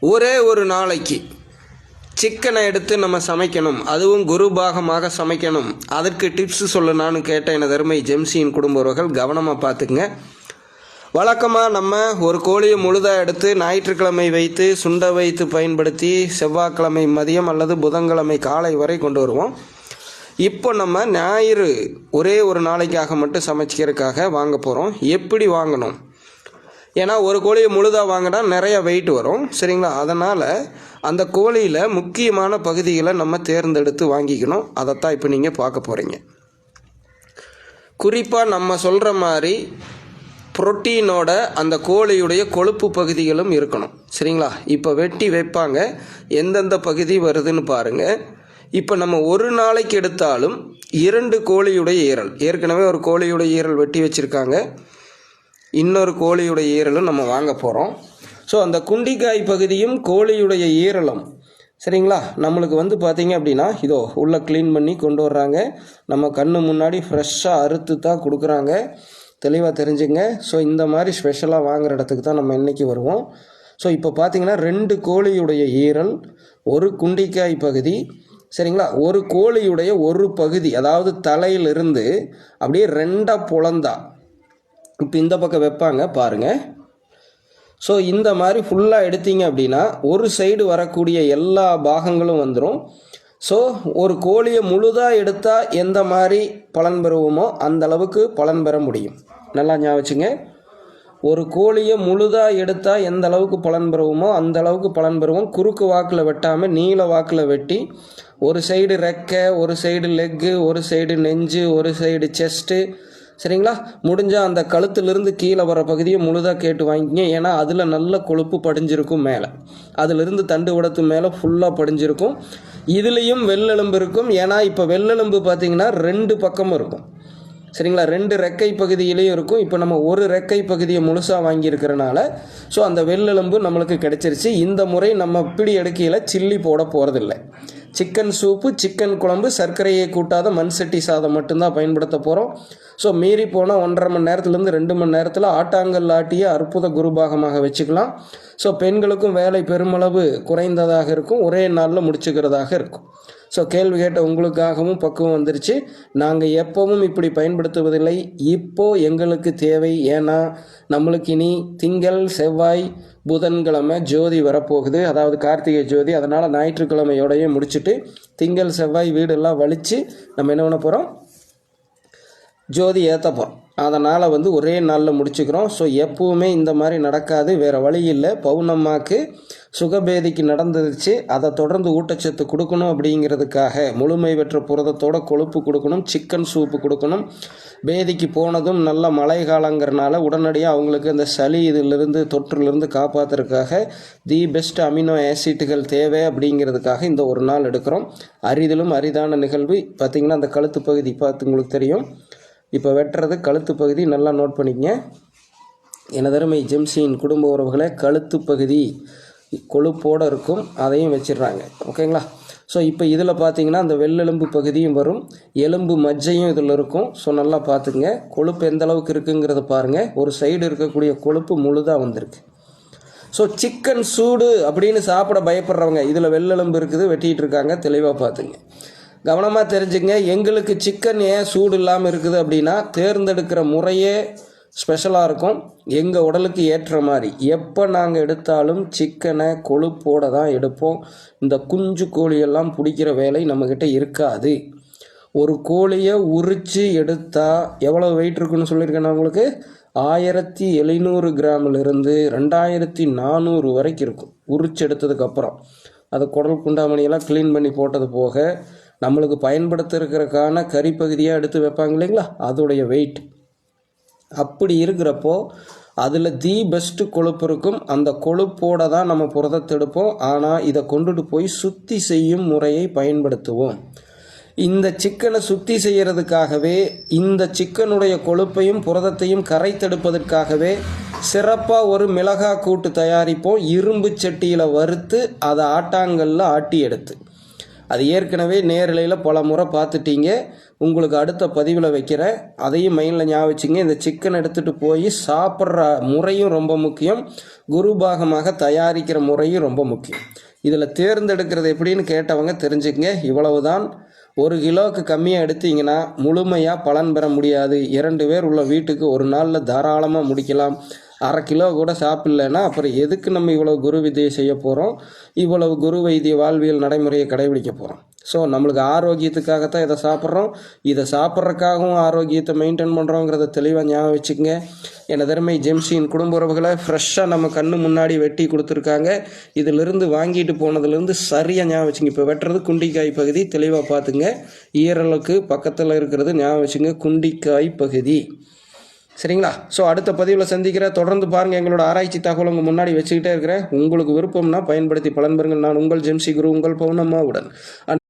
ஒரே ஒரு நாளைக்கு சிக்கனை எடுத்து நம்ம சமைக்கணும். அதுவும் குரு பாகமாக சமைக்கணும். அதற்கு டிப்ஸ் சொல்லணும்னு கேட்ட எனது தருமை ஜெம்சியின் குடும்ப உறவுகள் கவனமாக பார்த்துக்குங்க. வழக்கமாக நம்ம ஒரு கோழியை முழுதாக எடுத்து ஞாயிற்றுக்கிழமை வைத்து சுண்ட வைத்து பயன்படுத்தி செவ்வாய்க்கிழமை மதியம் அல்லது புதன்கிழமை காலை வரை கொண்டு வருவோம். இப்போ நம்ம ஞாயிறு ஒரே ஒரு நாளைக்காக மட்டும் சமைச்சிக்கிறதுக்காக வாங்க போகிறோம் எப்படி வாங்கணும்? ஏன்னா ஒரு கோழியை முழுதாக வாங்கினா நிறைய வெயிட் வரும். சரிங்களா? அதனால் அந்த கோழியில் முக்கியமான பகுதிகளை நம்ம தேர்ந்தெடுத்து வாங்கிக்கணும். அதைத்தான் இப்போ நீங்கள் பார்க்க போகிறீங்க குறிப்பாக நம்ம சொல்கிற மாதிரி புரோட்டீனோட அந்த கோழியுடைய கொழுப்பு பகுதிகளும் இருக்கணும். சரிங்களா? இப்போ வெட்டி வைப்பாங்க. எந்தெந்த பகுதி வருதுன்னு பாருங்கள் இப்போ நம்ம ஒரு நாளைக்கு எடுத்தாலும் இரண்டு கோழியுடைய ஈரல். ஏற்கனவே ஒரு கோழியுடைய ஈரல் வெட்டி வச்சுருக்காங்க. இன்னொரு கோழியுடைய ஈரலும் நம்ம வாங்க போகிறோம் ஸோ அந்த குண்டிக்காய் பகுதியும் கோழியுடைய ஈரலும். சரிங்களா? நம்மளுக்கு வந்து பார்த்தீங்க அப்படின்னா இதோ உள்ளே க்ளீன் பண்ணி கொண்டு வர்றாங்க. நம்ம கண்ணு முன்னாடி ஃப்ரெஷ்ஷாக அறுத்து தான் கொடுக்குறாங்க. தெளிவாக தெரிஞ்சுங்க. ஸோ இந்த மாதிரி ஸ்பெஷலாக வாங்குற இடத்துக்கு தான் நம்ம இன்றைக்கி வருவோம். ஸோ இப்போ பார்த்தீங்கன்னா ரெண்டு கோழியுடைய ஈரல் ஒரு குண்டிக்காய் பகுதி. சரிங்களா? ஒரு கோழியுடைய ஒரு பகுதி அதாவது தலையிலிருந்து அப்படியே ரெண்டாக புலந்தா. இப்போ இந்த பக்கம் வைப்பாங்க பாருங்கள் ஸோ இந்த மாதிரி ஃபுல்லாக எடுத்தீங்க அப்படின்னா ஒரு சைடு வரக்கூடிய எல்லா பாகங்களும் வந்துடும் ஸோ ஒரு கோழியை முழுதாக எடுத்தால் எந்த மாதிரி பலன் பெறுவோமோ அந்த அளவுக்கு பலன் பெற முடியும். நல்லா ஞாபகம் ஒரு கோழியை முழுதாக எடுத்தால் எந்த அளவுக்கு பலன் பெறுவோமோ அந்த அளவுக்கு பலன் பெறுவோம். குறுக்கு வாக்கில் வெட்டாமல் நீள வாக்கில் வெட்டி ஒரு சைடு ரெக்கை ஒரு சைடு லெக்கு ஒரு சைடு நெஞ்சு ஒரு சைடு செஸ்ட்டு சரிங்களா? முடிஞ்சால் அந்த கழுத்துலேருந்து கீழே வர பகுதியை முழுதாக கேட்டு வாங்கிங்க ஏன்னா அதில் நல்ல கொழுப்பு படிஞ்சிருக்கும் மேலே. அதிலிருந்து தண்டு உடத்து மேலே ஃபுல்லாக படிஞ்சிருக்கும். இதுலேயும் வெள்ளெலும்பு இருக்கும். ஏன்னா இப்போ வெள்ளெலும்பு பார்த்தீங்கன்னா ரெண்டு பக்கமும் இருக்கும். சரிங்களா? ரெண்டு ரெக்கை பகுதியிலையும் இருக்கும். இப்போ நம்ம ஒரு ரெக்கை பகுதியை முழுசாக வாங்கியிருக்கிறனால ஸோ அந்த வெள்ளெலும்பு நம்மளுக்கு கிடைச்சிருச்சு. இந்த முறை நம்ம பிடி எடுக்கையில் சில்லி போட போகிறதில்ல சிக்கன் சூப்பு சிக்கன் குழம்பு சர்க்கரையை கூட்டாத மண் சட்டி சாதம் மட்டும்தான் பயன்படுத்த போகிறோம் ஸோ மீறி போனால் ஒன்றரை மணி நேரத்துலேருந்து ரெண்டு மணி நேரத்தில் ஆட்டாங்கல் ஆட்டியை அற்புத குருபாகமாக வச்சுக்கலாம். ஸோ பெண்களுக்கும் வேலை பெருமளவு குறைந்ததாக இருக்கும். ஒரே நாளில் முடிச்சுக்கிறதாக இருக்கும். ஸோ கேள்வி கேட்ட உங்களுக்காகவும் பக்குவம் வந்துருச்சு. நாங்கள் எப்பவும் இப்படி பயன்படுத்துவதில்லை. இப்போ எங்களுக்கு தேவை. ஏன்னா நம்மளுக்கு இனி திங்கள் செவ்வாய் புதன்கிழமை ஜோதி வரப்போகுது. அதாவது கார்த்திகை ஜோதி. அதனால் ஞாயிற்றுக்கிழமையோடையே முடிச்சுட்டு திங்கள் செவ்வாய் வீடெல்லாம் வலித்து நம்ம என்ன பண்ண போகிறோம் ஜோதி ஏற்ற போகிறோம் அதனால் வந்து ஒரே நாளில் முடிச்சுக்கிறோம். ஸோ எப்பவுமே இந்த மாதிரி நடக்காது. வேறு வழி இல்லை. பௌர்ணம்மாக்கு சுகபேதிக்கு நடந்துருச்சு. அதை தொடர்ந்து ஊட்டச்சத்து கொடுக்கணும் அப்படிங்கிறதுக்காக முழுமை பெற்ற புரதத்தோட கொழுப்பு கொடுக்கணும் சிக்கன் சூப்பு கொடுக்கணும். பேதிக்கு போனதும் நல்ல மழை காலங்கிறனால உடனடியாக அவங்களுக்கு அந்த சளி இதிலிருந்து தொற்றுலேருந்து காப்பாற்றுறதுக்காக தி பெஸ்ட் அமினோ ஆசிட்டுகள் தேவை அப்படிங்கிறதுக்காக இந்த ஒரு நாள் எடுக்கிறோம். அரிதிலும் அரிதான நிகழ்வு. பார்த்திங்கன்னா அந்த கழுத்து பகுதி பார்த்து உங்களுக்கு தெரியும். இப்போ வெட்டுறது கழுத்து பகுதி நல்லா நோட் பண்ணிக்கங்க. எனதருமை ஜெம்சியின் குடும்ப உறவுகளை கழுத்து பகுதி கொழுப்போடு இருக்கும் அதையும் வச்சிடுறாங்க. ஓகேங்களா ஸோ இப்போ இதில் பார்த்தீங்கன்னா அந்த வெள்ளெலும்பு பகுதியும் வரும் எலும்பு மஜ்ஜையும் இதில் இருக்கும். ஸோ நல்லா பார்த்துங்க கொழுப்பு எந்த அளவுக்கு இருக்குங்கிறத பாருங்கள் ஒரு சைடு இருக்கக்கூடிய கொழுப்பு முழுதாக வந்திருக்கு. ஸோ சிக்கன் சூடு அப்படின்னு சாப்பிட பயப்படுறவங்க இதில் வெள்ளெலும்பு இருக்குது வெட்டிகிட்டு இருக்காங்க தெளிவாக பார்த்துங்க கவனமாக தெரிஞ்சுங்க எங்களுக்கு சிக்கன் ஏன் சூடு இல்லாமல் இருக்குது அப்படின்னா தேர்ந்தெடுக்கிற முறையே ஸ்பெஷலாக இருக்கும். எங்கள் உடலுக்கு ஏற்ற மாதிரி. எப்போ நாங்கள் எடுத்தாலும் சிக்கனை கொழுப்போடு தான் எடுப்போம். இந்த குஞ்சு கோழியெல்லாம் பிடிக்கிற வேலை நம்மக்கிட்ட இருக்காது. ஒரு கோழியை உரித்து எடுத்தால் எவ்வளோ வெயிட் இருக்குன்னு சொல்லியிருக்கேன் உங்களுக்கு? ஆயிரத்தி எழுநூறு கிராமிலிருந்து ரெண்டாயிரத்தி நானூறு வரைக்கும் இருக்கும். உரிச்சு எடுத்ததுக்கப்புறம் அதை குடல் குண்டாமணியெல்லாம் க்ளீன் பண்ணி போட்டது போக நம்மளுக்கு பயன்படுத்துறதுக்கான கறி பகுதியாக எடுத்து வைப்பாங்க இல்லைங்களா? அதோடைய வெயிட் அப்படி இருக்கிறப்போ அதில் தி பெஸ்ட்டு கொழுப்பு இருக்கும். அந்த கொழுப்போட தான் நம்ம புரதத்தை எடுப்போம். ஆனால் இதை கொண்டுட்டு போய் சுத்தி செய்யும் முறையை பயன்படுத்துவோம். இந்த சிக்கனை சுத்தி செய்கிறதுக்காகவே இந்த சிக்கனுடைய கொழுப்பையும் புரதத்தையும் கரைத்தெடுப்பதற்காகவே சிறப்பாக ஒரு மிளகா கூட்டு தயாரிப்போம். இரும்பு சட்டியில் வறுத்து அதை ஆட்டாங்கல்ல ஆட்டி எடுத்து. அது ஏற்கனவே நேரலையில் பல முறை பார்த்துட்டீங்க. உங்களுக்கு அடுத்த பதிவில் வைக்கிறேன் அதையும் மைண்டில் ஞாபகம் இந்த சிக்கன் எடுத்துகிட்டு போய் சாப்பிட்ற முறையும் ரொம்ப முக்கியம். குருபாகமாக தயாரிக்கிற முறையும் ரொம்ப முக்கியம். இதில் தேர்ந்தெடுக்கிறது எப்படின்னு கேட்டவங்க தெரிஞ்சுக்கங்க. இவ்வளவுதான். ஒரு கிலோவுக்கு கம்மியாக எடுத்தீங்கன்னா முழுமையாக பலன் பெற முடியாது. இரண்டு பேர் உள்ள வீட்டுக்கு ஒரு நாளில் தாராளமாக முடிக்கலாம். அரை கிலோ கூட சாப்பிட்லன்னா அப்புறம் எதுக்கு நம்ம இவ்வளவு குரு வித்தையை செய்ய போகிறோம் இவ்வளவு குரு வைத்திய வாழ்வியல் நடைமுறையை கடைபிடிக்க போகிறோம் ஸோ நம்மளுக்கு ஆரோக்கியத்துக்காகத்தான் இதை சாப்பிட்றோம். இதை சாப்பிட்றதுக்காகவும் ஆரோக்கியத்தை மெயின்டைன் பண்ணுறோங்கிறத தெளிவாக ஞாபகம் வச்சுக்கோங்க. என் திறமை ஜெம்சியின் குடும்ப உறவுகளை ஃப்ரெஷ்ஷாக நம்ம கண்ணு முன்னாடி வெட்டி கொடுத்துருக்காங்க. இதிலிருந்து வாங்கிட்டு போனதுலேருந்து சரியாக ஞாபகம் வச்சுங்க இப்போ வெட்டுறது குண்டிக்காய் பகுதி தெளிவாக பார்த்துங்க. ஈரலுக்கு பக்கத்தில் இருக்கிறது ஞாபகம் வச்சுங்க குண்டிக்காய் பகுதி. சரிங்களா? ஸோ அடுத்த பதிவில் சந்திக்கிற தொடர்ந்து பாருங்கள் எங்களோட ஆராய்ச்சி தகவல் உங்கள் முன்னாடி வச்சுக்கிட்டே இருக்கிறேன். உங்களுக்கு விருப்பம்னா பயன்படுத்தி பலன் பெறுங்கள். நான் உங்கள் ஜெம்சி குரு உங்கள் பௌர்ணம்மாவுடன்